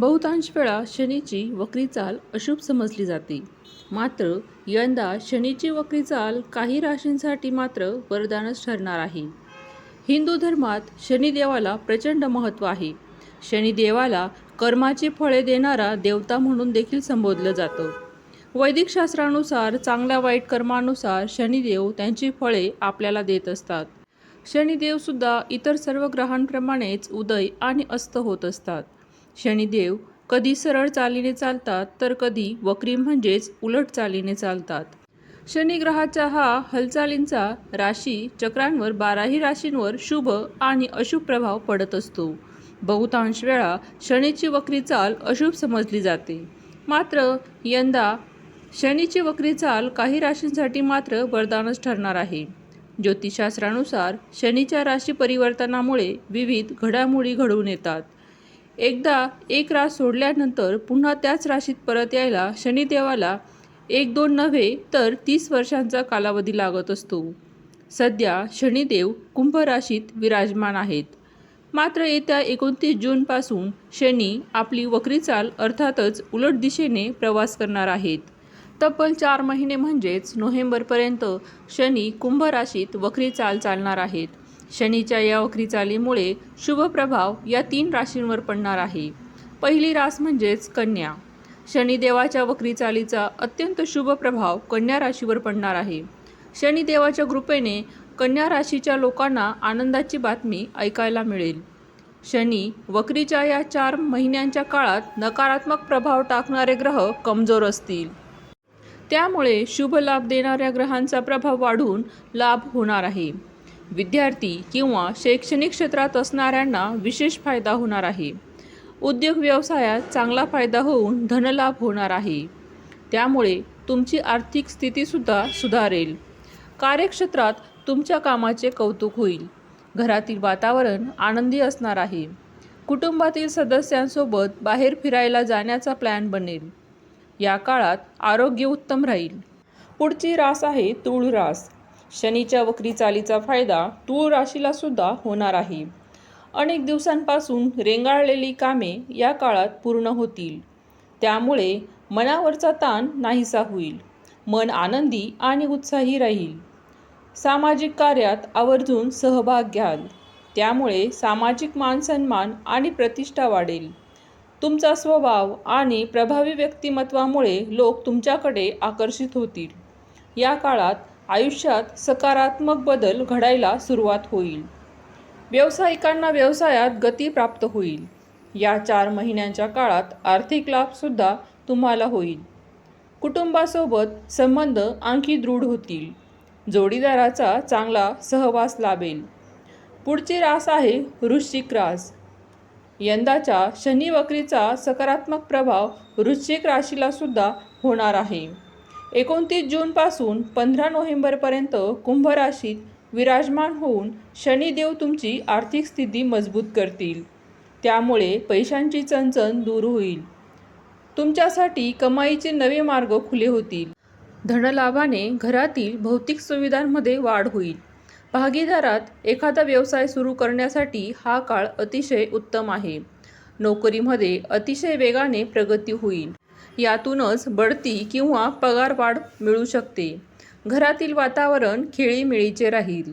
बहुतांश वेळा शनीची वक्री चाल अशुभ समजली जाते. मात्र यंदा शनीची वक्री चाल काही राशींसाठी मात्र वरदानच ठरणार आहे. हिंदू धर्मात शनिदेवाला प्रचंड महत्त्व आहे. शनिदेवाला कर्माची फळे देणारा देवता म्हणून देखील संबोधलं जातं. वैदिक शास्त्रानुसार चांगल्या वाईट कर्मानुसार शनिदेव त्यांची फळे आपल्याला देत असतात. शनिदेवसुद्धा इतर सर्व ग्रहांप्रमाणेच उदय आणि अस्त होत असतात. शनिदेव कधी सरळ चालीने चालतात तर कधी वक्री म्हणजेच उलट चालीने चालतात. शनिग्रहाचा हा हालचालींचा राशी चक्रांवर बाराही राशींवर शुभ आणि अशुभ प्रभाव पडत असतो. बहुतांश वेळा शनीची वक्री चाल अशुभ समजली जाते. मात्र यंदा शनीची वक्री चाल काही राशींसाठी मात्र वरदानच ठरणार आहे. ज्योतिषशास्त्रानुसार शनीच्या राशी परिवर्तनामुळे विविध घडामोडी घडून येतात. एकदा एक रास सोडल्यानंतर पुन्हा त्याच राशीत परत यायला शनिदेवाला एक दोन नव्हे तर तीस वर्षांचा कालावधी लागत असतो. सध्या शनिदेव कुंभ राशीत विराजमान आहेत. मात्र येत्या एकोणतीस जूनपासून शनी आपली वक्री चाल अर्थातच उलट दिशेने प्रवास करणार आहेत. तब्बल चार महिने म्हणजेच नोव्हेंबरपर्यंत शनी कुंभ राशीत वक्री चाल चालणार आहेत. शनीच्या या वक्री चालीमुळे शुभ प्रभाव या तीन राशींवर पडणार आहे. पहिली रास म्हणजेच कन्या. शनिदेवाच्या वक्री चालीचा अत्यंत शुभ प्रभाव कन्या राशीवर पडणार आहे. शनिदेवाच्या कृपेने कन्या राशीच्या लोकांना आनंदाची बातमी ऐकायला मिळेल. शनी वक्रीच्या या चार महिन्यांच्या काळात नकारात्मक प्रभाव टाकणारे ग्रह कमजोर असतील. त्यामुळे शुभ लाभ देणाऱ्या ग्रहांचा प्रभाव वाढून लाभ होणार आहे. विद्यार्थी किंवा शैक्षणिक क्षेत्रात असणाऱ्यांना विशेष फायदा होणार आहे. उद्योग व्यवसायात चांगला फायदा होऊन धनलाभ होणार आहे. त्यामुळे तुमची आर्थिक स्थितीसुद्धा सुधारेल. कार्यक्षेत्रात तुमच्या कामाचे कौतुक होईल. घरातील वातावरण आनंदी असणार आहे. कुटुंबातील सदस्यांसोबत बाहेर फिरायला जाण्याचा प्लॅन बनेल. या काळात आरोग्य उत्तम राहील. पुढची रास आहे तुळ रास शनीच्या वक्री चालीचा फायदा तूळ राशीला सुद्धा होणार आहे. अनेक दिवसांपासून रेंगाळलेली कामे या काळात पूर्ण होतील. त्यामुळे मनावरचा ताण नाहीसा होईल. मन आनंदी आणि उत्साही राहील. सामाजिक कार्यात आवर्जून सहभाग घ्याल. त्यामुळे सामाजिक मानसन्मान आणि प्रतिष्ठा वाढेल. तुमचा स्वभाव आणि प्रभावी व्यक्तिमत्वामुळे लोक तुमच्याकडे आकर्षित होतील. या काळात आयुष्यात सकारात्मक बदल घडायला सुरुवात होईल. व्यावसायिकांना व्यवसायात गती प्राप्त होईल. या चार महिन्यांच्या काळात आर्थिक लाभसुद्धा तुम्हाला होईल. कुटुंबासोबत संबंध आणखी दृढ होतील. जोडीदाराचा चांगला सहवास लाभेल. पुढची रास आहे वृश्चिक रास. यंदाच्या शनिवक्रीचा सकारात्मक प्रभाव वृश्चिक राशीला सुद्धा होणार आहे. एकोणतीस जूनपासून पंधरा नोव्हेंबरपर्यंत कुंभ राशीत विराजमान होऊन शनिदेव तुमची आर्थिक स्थिती मजबूत करतील. त्यामुळे पैशांची चणचण दूर होईल. तुमच्यासाठी कमाईचे नवे मार्ग खुले होतील. धनलाभाने घरातील भौतिक सुविधांमध्ये वाढ होईल. भागीदारात एखादा व्यवसाय सुरू करण्यासाठी हा काळ अतिशय उत्तम आहे. नोकरीमध्ये अतिशय वेगाने प्रगती होईल. यातूनच बढती किंवा पगारवाढ मिळू शकते. घरातील वातावरण खेळीमेळीचे राहील.